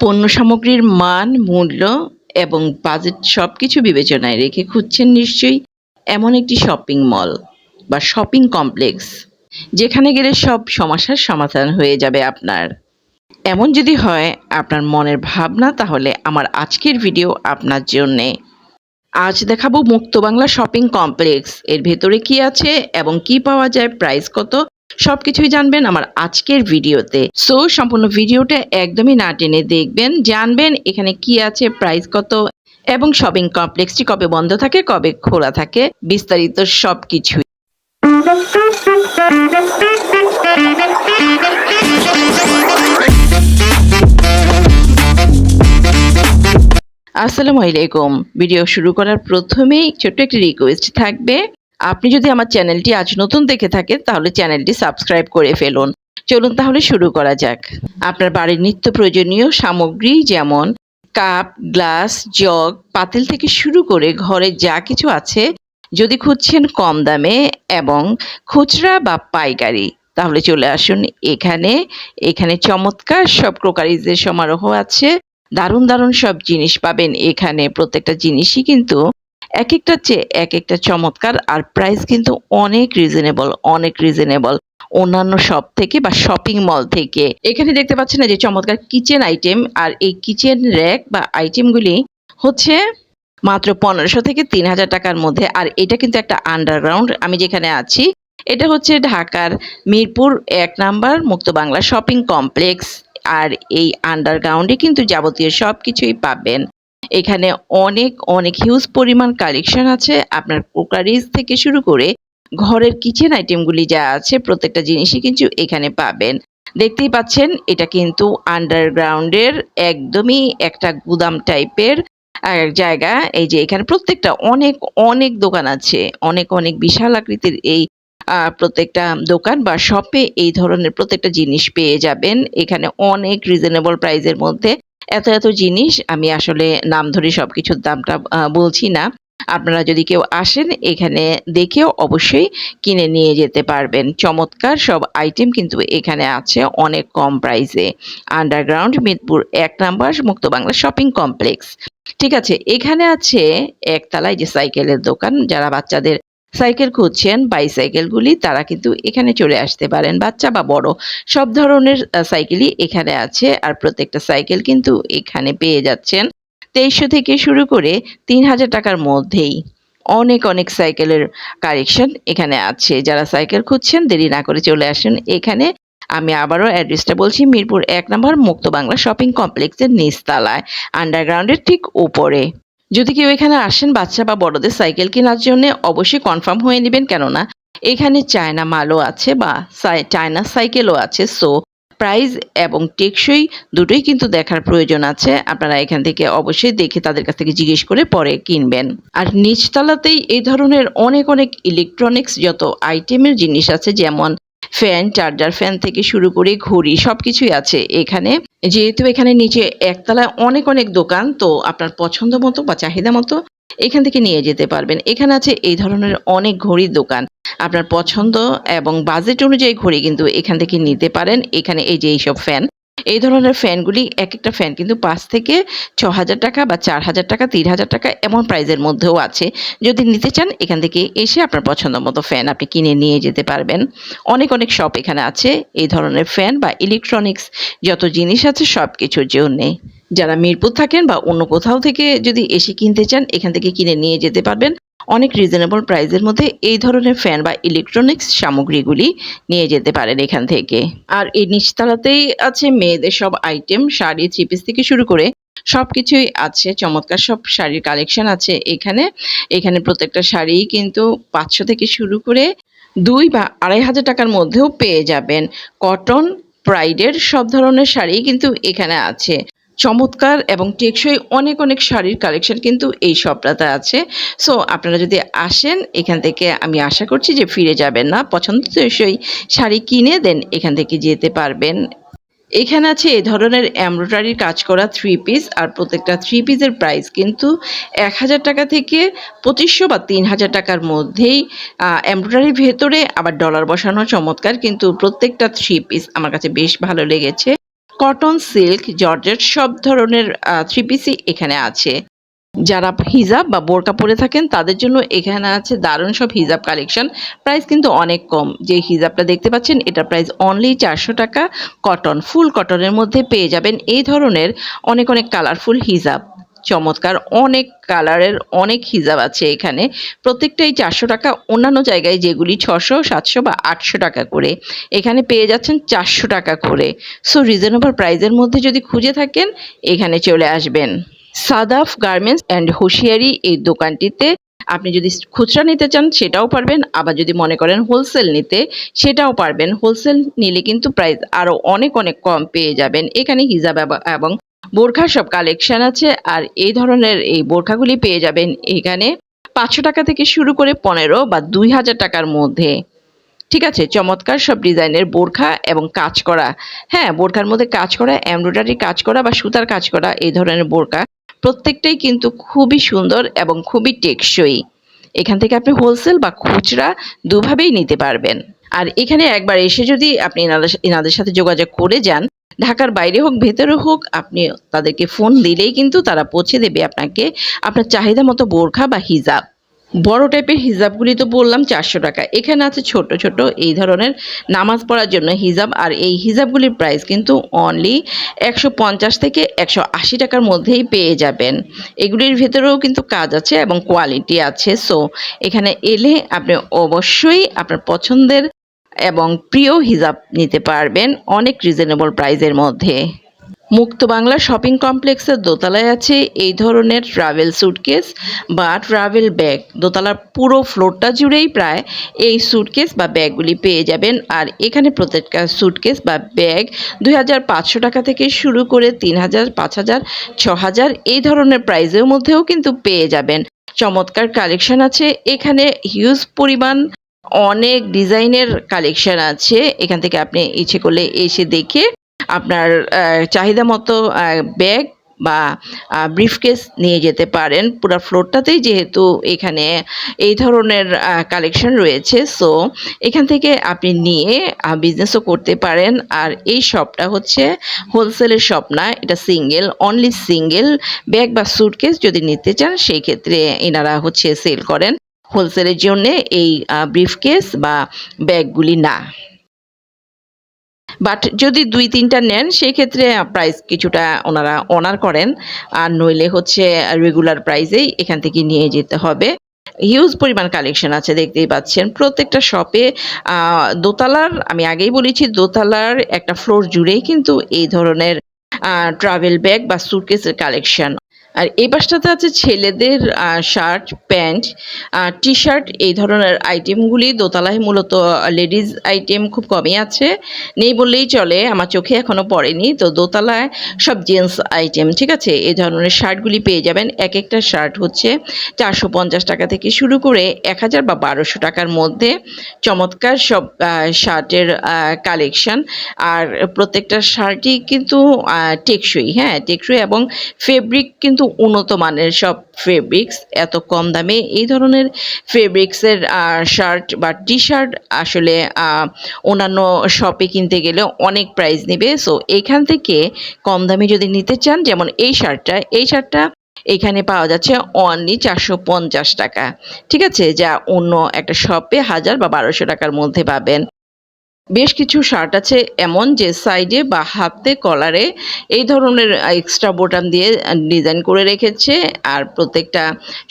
পণ্য সামগ্রীর মান, মূল্য এবং বাজেট সব কিছু বিবেচনায় রেখে খুঁজছেন নিশ্চয়ই এমন একটি শপিং মল বা শপিং কমপ্লেক্স যেখানে গেলে সব সমস্যার সমাধান হয়ে যাবে আপনার। এমন যদি হয়, আপনার মনের ভাবনা তাহলে আমার আজকের ভিডিও আপনার জন্যে। আজ দেখাবো মুক্ত বাংলা শপিং কমপ্লেক্স এর ভেতরে কি আছে এবং কি পাওয়া যায় প্রাইস কত সবকিছুই জানবেন আমার আজকের ভিডিওতে। সো সম্পূর্ণ ভিডিওটা একদমই না টেনে দেখবেন, জানবেন এখানে কি আছে প্রাইস কত, এবং শপিং কমপ্লেক্সটি কবে বন্ধ থাকে, কবে খোলা থাকে, বিস্তারিত সবকিছু আসসালামু আলাইকুম। ভিডিও শুরু করার প্রথমেই ছোট্ট একটি রিকোয়েস্ট থাকবে আপনি যদি আমার চ্যানেলটি আজ নতুন দেখে থাকেন, তাহলে চ্যানেলটি সাবস্ক্রাইব করে ফেলুন। চলুন তাহলে শুরু করা যাক। আপনার বাড়ির নিত্য প্রয়োজনীয় সামগ্রী যেমন কাপ, গ্লাস, জগ, পাতিল থেকে শুরু করে ঘরে যা কিছু আছে, যদি খুঁজছেন কম দামে এবং খুচরা বা পাইকারি, তাহলে চলে আসুন এখানে। এখানে চমৎকার সব ক্রোকারিজের সমারোহ আছে। দারুণ দারুণ সব জিনিস পাবেন এখানে। প্রত্যেকটা জিনিসই কিন্তু এক একটা চেয়ে এক একটা চমৎকার আর প্রাইস কিন্তু অনেক রিজনেবল অনেক রিজনেবল অন্যান্য শপ থেকে বা শপিং মল থেকে। এখানে দেখতে পাচ্ছেন না যে চমৎকার কিচেন আইটেম আর এই কিচেন র্যাক বা আইটেমগুলি হচ্ছে মাত্র পনেরোশো থেকে তিন হাজার টাকার মধ্যে। আর এটা কিন্তু একটা আন্ডারগ্রাউন্ড আমি যেখানে আছি, এটা হচ্ছে ঢাকার মিরপুর এক নাম্বার মুক্ত বাংলা শপিং কমপ্লেক্স আর এই আন্ডারগ্রাউন্ডে কিন্তু যাবতীয় সব কিছুই পাবেন। এখানে অনেক অনেক হিউজ পরিমাণ কালেকশন আছে। আপনার কুকারিজ থেকে শুরু করে ঘরের কিচেন আইটেমগুলি যা আছে, প্রত্যেকটা জিনিসই কিন্তু এখানে পাবেন। দেখতেই পাচ্ছেন, এটা কিন্তু আন্ডারগ্রাউন্ডের একদমই একটা গুদাম টাইপের জায়গা। এই যে এখানে প্রত্যেকটা, অনেক অনেক দোকান আছে। অনেক অনেক বিশাল আকৃতির এই প্রত্যেকটা দোকান বা শপে এই ধরনের প্রত্যেকটা জিনিস পেয়ে যাবেন। এখানে অনেক রিজনেবল প্রাইসের মধ্যে এত এত জিনিস আমি আসলে নাম ধরে সব কিছুর দামটা বলছি না। আপনারা যদি কেউ আসেন এখানে দেখেও অবশ্যই কিনে নিয়ে যেতে পারবেন। চমৎকার সব আইটেম কিন্তু এখানে আছে অনেক কম প্রাইসে আন্ডারগ্রাউন্ড মিরপুর এক নাম্বার, মুক্ত বাংলা শপিং কমপ্লেক্স ঠিক আছে, এখানে আছে একতলায় যে সাইকেলের দোকান, যারা বাচ্চাদের সাইকেল খুঁজছেন, বাইসাইকেলগুলি, তারা কিন্তু এখানে চলে আসতে পারেন, বাচ্চা বা বড়। সব ধরনের সাইকেলই এখানে আছে আর প্রত্যেকটা সাইকেল কিন্তু এখানে পেয়ে যাচ্ছেন। তেইশশো থেকে শুরু করে তিন হাজার টাকার মধ্যেই অনেক অনেক সাইকেলের কালেকশন এখানে আছে। যারা সাইকেল খুঁজছেন, দেরি না করে চলে আসেন। এখানে আমি আবারও অ্যাড্রেসটা বলছি, মিরপুর এক নম্বর মুক্ত বাংলা শপিং কমপ্লেক্সের নিচতলায়, আন্ডারগ্রাউন্ডের ঠিক উপরে। যদি কেউ এখানে আসেন বাচ্চা বা বড়দের সাইকেল কেনার জন্য, অবশ্যই কনফার্ম হয়ে নেবেন, কেননা এখানে চায়না মালও আছে বা চায়না সাইকেলও আছে। সো, প্রাইস এবং টেকসই দুটোই কিন্তু দেখার প্রয়োজন আছে। আপনারা এখান থেকে অবশ্যই দেখে তাদের কাছ থেকে জিজ্ঞেস করে পরে কিনবেন। আর নিচতলাতেই এই ধরনের অনেক অনেক ইলেকট্রনিক্স যত আইটেমের জিনিস আছে, যেমন ফ্যান, চার্জার ফ্যান থেকে শুরু করে ঘড়ি সব কিছুই আছে। এখানে যেহেতু এখানে নিচে একতলায় অনেক অনেক দোকান, তো আপনার পছন্দ মতো বা চাহিদা মতো এখান থেকে নিয়ে যেতে পারবেন। এখানে আছে এই ধরনের অনেক ঘড়ির দোকান। আপনার পছন্দ এবং বাজেট অনুযায়ী ঘড়ি কিন্তু এখান থেকে নিতে পারেন। এখানে এই যে এইসব ফ্যান এই ধরনের ফ্যানগুলি এক একটা ফ্যান কিন্তু পাঁচ থেকে ছ হাজার টাকা বা চার হাজার টাকা তিন হাজার টাকা এমন প্রাইজের মধ্যেও আছে। যদি নিতে চান, এখান থেকে এসে আপনার পছন্দ মতো ফ্যান আপনি কিনে নিয়ে যেতে পারবেন। অনেক অনেক শপ এখানে আছে। এই ধরনের ফ্যান বা ইলেকট্রনিক্স যত জিনিস আছে সব কিছুর জন্যে। যারা মিরপুর থাকেন বা অন্য কোথাও থেকে যদি এসে কিনতে চান, এখান থেকে কিনে নিয়ে যেতে পারবেন। অনেক রিজনেবল প্রাইসের মধ্যে এই ধরনের ফ্যান বা ইলেকট্রনিক্স সামগ্রীগুলি নিয়ে যেতে পারেন এখান থেকে। আর এই নিচতলাতেই আছে মেয়েদের সব আইটেম শাড়ি থ্রি পিস থেকে শুরু করে সব কিছুই আছে। চমৎকার সব শাড়ির কালেকশন আছে এখানে। এখানে প্রত্যেকটা শাড়ি কিন্তু পাঁচশো থেকে শুরু করে দুই বা আড়াই হাজার টাকার মধ্যেও পেয়ে যাবেন। কটন প্রাইডের সব ধরনের শাড়ি কিন্তু এখানে আছে। চমৎকার এবং টেকসই অনেক অনেক শাড়ির কালেকশন কিন্তু এই শপটাতে আছে। সো আপনারা যদি আসেন, এখান থেকে আমি আশা করছি যে ফিরে যাবেন না। পছন্দ শাড়ি কিনে দেন এখান থেকে যেতে পারবেন। এখানে আছে এই ধরনের এমব্রয়ডারির কাজ করা থ্রি পিস আর প্রত্যেকটা থ্রি পিসের প্রাইস কিন্তু এক হাজার টাকা থেকে পঁচিশশো বা তিন হাজার টাকার মধ্যেই এমব্রয়ডারির ভেতরে আবার ডলার বসানো চমৎকার কিন্তু প্রত্যেকটা থ্রি পিস আমার কাছে বেশ ভালো লেগেছে। কটন সিল্ক, জর্জেট, সব ধরনের থ্রি পিসি এখানে আছে। যারা হিজাব বা বোরকা পরে থাকেন, তাদের জন্য এখানে আছে দারুণ সব হিজাব কালেকশন। প্রাইস কিন্তু অনেক কম। যে হিজাবটা দেখতে পাচ্ছেন, এটা প্রাইস অনলি চারশো টাকা। কটন, ফুল কটনের মধ্যে পেয়ে যাবেন এই ধরনের অনেক অনেক কালারফুল হিজাব। চমৎকার, অনেক কালারের, অনেক হিজাব আছে এখানে। প্রত্যেকটাই চারশো টাকা, অন্যান্য জায়গায় যেগুলি ছশো, সাতশো বা আটশো টাকা করে। এখানে পেয়ে যাচ্ছেন চারশো টাকা করে। সো রিজনেবল প্রাইজের মধ্যে যদি খুঁজে থাকেন, এখানে চলে আসবেন। সাদাফ গার্মেন্টস অ্যান্ড হুঁশিয়ারি এই দোকানটিতে। আপনি যদি খুচরা নিতে চান, সেটাও পারবেন। আবার যদি মনে করেন হোলসেল নিতে, সেটাও পারবেন। হোলসেল নিলে কিন্তু প্রাইস আরও অনেক অনেক কম পেয়ে যাবেন। এখানে হিজাব এবং বোরখার সব কালেকশন আছে আর এই ধরনের এই বোরখাগুলি পেয়ে যাবেন এখানে পাঁচশো টাকা থেকে শুরু করে পনেরো বা দুই হাজার টাকার মধ্যে। ঠিক আছে, চমৎকার সব ডিজাইনের বোরখা এবং কাজ করা। হ্যাঁ বোরখার মধ্যে কাজ করা, এমব্রয়ডারি কাজ করা বা সুতার কাজ করা এই ধরনের বোরখা প্রত্যেকটাই কিন্তু খুবই সুন্দর এবং খুবই টেকসই। এখান থেকে আপনি হোলসেল বা খুচরা দুভাবেই নিতে পারবেন। আর এখানে একবার এসে যদি আপনি এনাদের এনাদের সাথে যোগাযোগ করে যান ঢাকার বাইরে হোক, ভেতরে হোক, আপনি তাদেরকে ফোন দিলেই কিন্তু তারা পৌঁছে দেবে আপনাকে আপনার চাহিদা মতো বোরখা বা হিজাব। বড় টাইপের হিজাবগুলি তো বললাম চারশো টাকা। এখানে আছে ছোট ছোট এই ধরনের নামাজ পড়ার জন্য হিজাব। আর এই হিজাবগুলির প্রাইস কিন্তু অনলি একশো পঞ্চাশ থেকে একশো আশি টাকার মধ্যেই পেয়ে যাবেন। এগুলির ভেতরেও কিন্তু কাজ আছে এবং কোয়ালিটি আছে। সো এখানে এলে আপনি অবশ্যই আপনার পছন্দের এবং প্রিয় হিজাব নিতে পারবেন অনেক রিজনেবল প্রাইসের মধ্যে। মুক্ত বাংলা শপিং কমপ্লেক্সের দোতলায় আছে এই ধরনের ট্রাভেল স্যুটকেস বা ট্রাভেল ব্যাগ দোতলার পুরো ফ্লোরটা জুড়েই প্রায় এই স্যুটকেস বা ব্যাগগুলি পেয়ে যাবেন। আর এখানে প্রত্যেকটা স্যুটকেস বা ব্যাগ দুই হাজার পাঁচশো টাকা থেকে শুরু করে তিন হাজার, পাঁচ হাজার, ছ হাজার এই ধরনের প্রাইজের মধ্যেও কিন্তু পেয়ে যাবেন। চমৎকার কালেকশন আছে। এখানে হিউজ পরিমাণ অনেক ডিজাইনের কালেকশন আছে। এখান থেকে আপনি ইচ্ছে করলে এসে দেখে আপনার চাহিদা মতো ব্যাগ বা ব্রিফকেস নিয়ে যেতে পারেন। পুরো ফ্লোরটাতেই যেহেতু এখানে এই ধরনের কালেকশন রয়েছে, সো এখান থেকে আপনি নিয়ে বিজনেসও করতে পারেন। আর এই শপটা হচ্ছে হোলসেলের শপ না, এটা সিঙ্গেল অনলি সিঙ্গেল। ব্যাগ বা সুটকেস যদি নিতে চান, সেই ক্ষেত্রে এনারা হচ্ছে সেল করেন। হোলসেলের জন্যে এই ব্রিফকেস বা ব্যাগগুলি না। বাট যদি দুই তিনটা নেন সেই ক্ষেত্রে প্রাইস কিছুটা ওনারা অনার করেন। আর নইলে হচ্ছে রেগুলার প্রাইসেই এখান থেকে নিয়ে যেতে হবে। হিউজ পরিমাণ কালেকশন আছে, দেখতেই পাচ্ছেন। প্রত্যেকটা শপে দোতলার, আমি আগেই বলেছি, দোতলার একটা ফ্লোর জুড়েই কিন্তু এই ধরনের ট্রাভেল ব্যাগ বা সুটকেসের কালেকশন আর এই পাশটাতে আছে ছেলেদের শার্ট প্যান্ট টি শার্ট এই ধরনের আইটেমগুলি দোতলায় মূলত লেডিস আইটেম খুব কমই আছে। নেই বললেই চলে, আমার চোখে এখনও পড়েনি। তো দোতলায় সব জেন্টস আইটেম ঠিক আছে? এই ধরনের শার্টগুলি পেয়ে যাবেন। এক একটা শার্ট হচ্ছে চারশো পঞ্চাশ টাকা থেকে শুরু করে এক হাজার বা বারোশো টাকার মধ্যে। চমৎকার সব শার্টের কালেকশন আর প্রত্যেকটা শার্টই কিন্তু টেকসই হ্যাঁ? টেকসই এবং ফেব্রিক কিন্তু উন্নত মানের সব ফেব্রিক্স এত কম দামে এই ধরনের ফেব্রিক্সের শার্ট বা টি শার্ট আসলে অন্যান্য শপে কিনতে গেলে অনেক প্রাইস নেবে। সো এখান থেকে কম দামে যদি নিতে চান, যেমন এই শার্টটা এই শার্টটা এখানে পাওয়া যাচ্ছে অনলি চারশো পঞ্চাশ টাকা। ঠিক আছে? যা অন্য একটা শপে হাজার বা বারোশো টাকার মধ্যে পাবেন। বেশ কিছু শার্ট আছে এমন যে সাইডে বা হাতে কলারে এই ধরনের এক্সট্রা বোতাম দিয়ে ডিজাইন করে রেখেছে। আর প্রত্যেকটা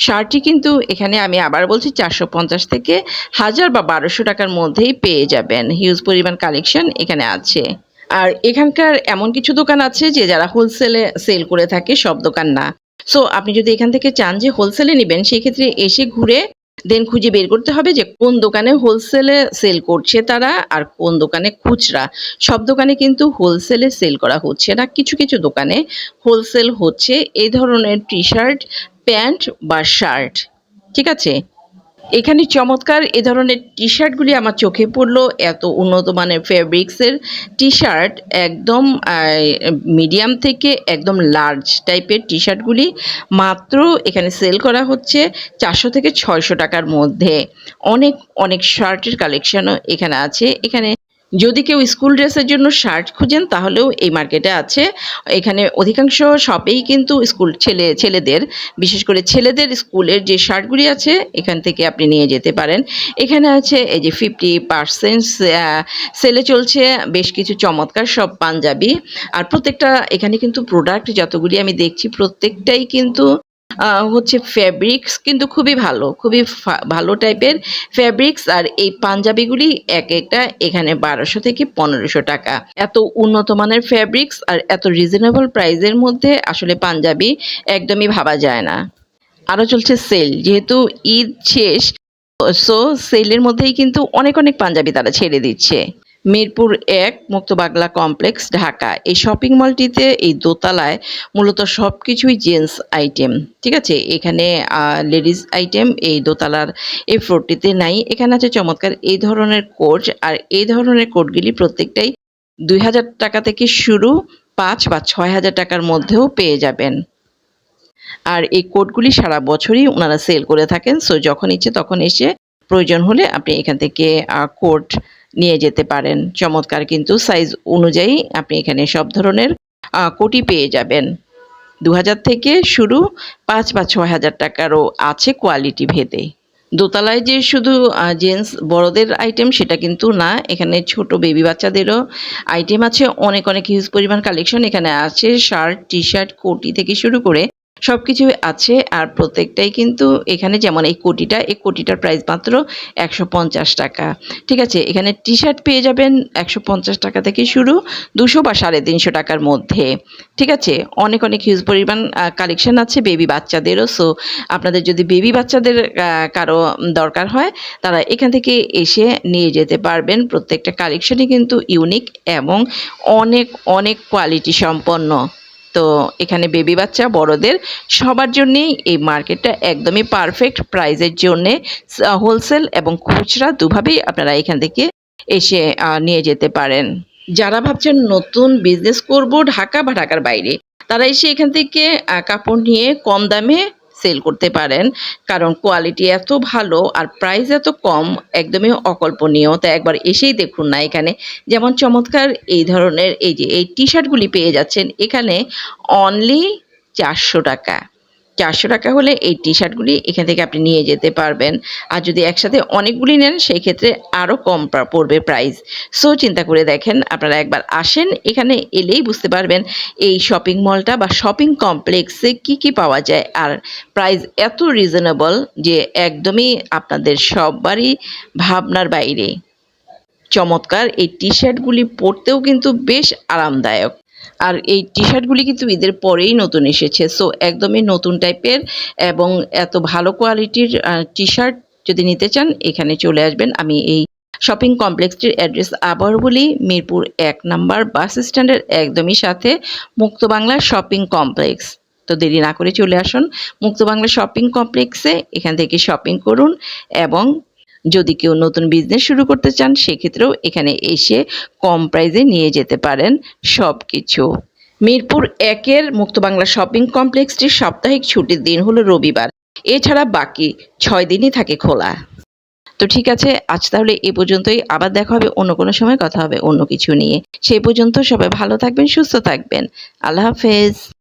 শার্টই কিন্তু এখানে আমি আবার বলছি চারশো পঞ্চাশ থেকে হাজার বা বারোশো টাকার মধ্যেই পেয়ে যাবেন। হিউজ পরিমাণ কালেকশন এখানে আছে। আর এখানকার এমন কিছু দোকান আছে যে যারা হোলসেলে সেল করে থাকে, সব দোকান না। সো আপনি যদি এখান থেকে চান যে হোলসেলে নেবেন, সেই ক্ষেত্রে এসে ঘুরে দেন খুঁজে বের করতে হবে যে কোন দোকানে হোলসেলে সেল করছে তারা আর কোন দোকানে খুচরা। সব দোকানে কিন্তু হোলসেলে সেল করা হচ্ছে না। কিছু কিছু দোকানে হোলসেল হচ্ছে। এই ধরনের টি শার্ট প্যান্ট বা শার্ট ঠিক আছে? এখানে চমৎকার এ ধরনের টি শার্টগুলি আমার চোখে পড়ল, এত উন্নত মানের ফেব্রিক্সের টি শার্ট একদম মিডিয়াম থেকে একদম লার্জ টাইপের টি শার্টগুলি মাত্র এখানে সেল করা হচ্ছে চারশো থেকে ছয়শো টাকার মধ্যে। অনেক অনেক শার্টের কালেকশানও এখানে আছে। এখানে যদি কেউ স্কুল ড্রেসের জন্য শার্ট খুঁজেন, তাহলেও এই মার্কেটে আছে। এখানে অধিকাংশ শপেই কিন্তু স্কুল ছেলে, ছেলেদের, বিশেষ করে ছেলেদের স্কুলের যে শার্টগুলি আছে, এখান থেকে আপনি নিয়ে যেতে পারেন। এখানে আছে এই যে ফিফটি পার্সেন্ট সেলে চলছে, বেশ কিছু চমৎকার সব পাঞ্জাবি। আর প্রত্যেকটা, এখানে কিন্তু প্রোডাক্ট যতগুলি আমি দেখছি, প্রত্যেকটাই কিন্তু হচ্ছে ফ্যাব্রিক্স কিন্তু খুবই ভালো খুবই ভালো টাইপের ফ্যাব্রিক্স আর এই পাঞ্জাবিগুলি এক একটা এখানে বারোশো থেকে পনেরোশো টাকা। এত উন্নত মানের ফ্যাব্রিক্স আর এত রিজনেবল প্রাইসের মধ্যে আসলে পাঞ্জাবি একদমই ভাবা যায় না। আরও চলছে সেল যেহেতু ঈদ শেষ সো সেলের মধ্যেই কিন্তু অনেক অনেক পাঞ্জাবি তারা ছেড়ে দিচ্ছে। মিরপুর এক মুক্ত বাংলা কমপ্লেক্স, ঢাকা। এই শপিং মলটিতে এই দোতলায় মূলত সব কিছুই জেন্টস আইটেম ঠিক আছে? এখানে লেডিস আইটেম এই দোতলার এই ফ্লোরটিতে নাই। এখানে আছে চমৎকার এই ধরনের কোট আর এই ধরনের কোটগুলি প্রত্যেকটাই দুই হাজার টাকা থেকে শুরু পাঁচ বা ছয় হাজার টাকার মধ্যেও পেয়ে যাবেন। আর এই কোটগুলি সারা বছরই ওনারা সেল করে থাকেন। সো যখন ইচ্ছে তখন এসে প্রয়োজন হলে আপনি এখান থেকে কোট নিয়ে যেতে পারেন। চমৎকার কিন্তু সাইজ অনুযায়ী আপনি এখানে সব ধরনের কোটি পেয়ে যাবেন। দু হাজার থেকে শুরু পাঁচ বা ছয় হাজার টাকারও আছে কোয়ালিটি ভেদে। দোতলায় যে শুধু জেন্টস বড়দের আইটেম সেটা কিন্তু না, এখানে ছোট বেবি বাচ্চাদেরও আইটেম আছে। অনেক অনেক হিউজ পরিমাণ কালেকশন এখানে আছে। শার্ট টি শার্ট কোটি থেকে শুরু করে সব কিছুই আছে আর প্রত্যেকটাই কিন্তু এখানে যেমন এই কোটিটা এই কোটিটার প্রাইস মাত্র একশো পঞ্চাশ টাকা। ঠিক আছে, এখানে টি শার্ট পেয়ে যাবেন একশো পঞ্চাশ টাকা থেকে শুরু, দুশো বা সাড়ে তিনশো টাকার মধ্যে। ঠিক আছে, অনেক অনেক হিউজ পরিমাণ কালেকশন আছে বেবি বাচ্চাদেরও সো আপনাদের যদি বেবি বাচ্চাদের কারও দরকার হয়, তারা এখান থেকে এসে নিয়ে যেতে পারবেন। প্রত্যেকটা কালেকশনই কিন্তু ইউনিক এবং অনেক অনেক কোয়ালিটি সম্পন্ন। তো এখানে বেবি বাচ্চা বড়দের সবার জন্যেই এই মার্কেটটা একদমই পারফেক্ট প্রাইজের জন্যে হোলসেল এবং খুচরা দুভাবেই আপনারা এখান থেকে এসে নিয়ে যেতে পারেন। যারা ভাবছেন নতুন বিজনেস করব ঢাকা বা ঢাকার বাইরে, তারা এসে এখান থেকে কাপড় নিয়ে কম দামে সেল করতে পারেন। কারণ কোয়ালিটি এত ভালো আর প্রাইস এত কম, একদমই অকল্পনীয়। তা একবার এসেই দেখুন না এখানে। যেমন চমৎকার এই ধরনের এই যে, এই টি শার্টগুলি পেয়ে যাচ্ছেন এখানে অনলি চারশো টাকা। চারশো টাকা হলে এই টি শার্টগুলি এখান থেকে আপনি নিয়ে যেতে পারবেন। আর যদি একসাথে অনেকগুলি নেন সেই ক্ষেত্রে আরও কম পড়বে প্রাইস সো চিন্তা করে দেখেন, আপনারা একবার আসেন, এখানে এলেই বুঝতে পারবেন এই শপিং মলটা বা শপিং কমপ্লেক্সে কি কি পাওয়া যায়। আর প্রাইস এত রিজনেবল যে একদমই আপনাদের সববারই ভাবনার বাইরে। চমৎকার, এই টি শার্টগুলি পরতেও কিন্তু বেশ আরামদায়ক। আর এই টি শার্টগুলি কিন্তু ঈদের পরেই নতুন এসেছে। সো একদমই নতুন টাইপের এবং এত ভালো কোয়ালিটির টি শার্ট যদি নিতে চান, এখানে চলে আসবেন। আমি এই শপিং কমপ্লেক্সটির অ্যাড্রেস আবার বলি, মিরপুর এক নাম্বার বাস স্ট্যান্ডের একদমই সাথে মুক্ত বাংলা শপিং কমপ্লেক্স তো দেরি না করে চলে আসুন। মুক্ত বাংলা শপিং কমপ্লেক্সে এখান থেকে শপিং করুন এবং যদি কেউ নতুন বিজনেস শুরু করতে চান, সেক্ষেত্রেও এখানে এসে কম প্রাইসে নিয়ে যেতে পারেন সব কিছু মিরপুর একের মুক্ত বাংলা শপিং কমপ্লেক্সটির সাপ্তাহিক ছুটির দিন হলো রবিবার। এছাড়া বাকি ছয় দিনই থাকে খোলা। তো ঠিক আছে, আজ তাহলে এ পর্যন্তই। আবার দেখা হবে অন্য কোনো সময়, কথা হবে অন্য কিছু নিয়ে। সেই পর্যন্ত সবাই ভালো থাকবেন, সুস্থ থাকবেন। আল্লাহ হাফেজ।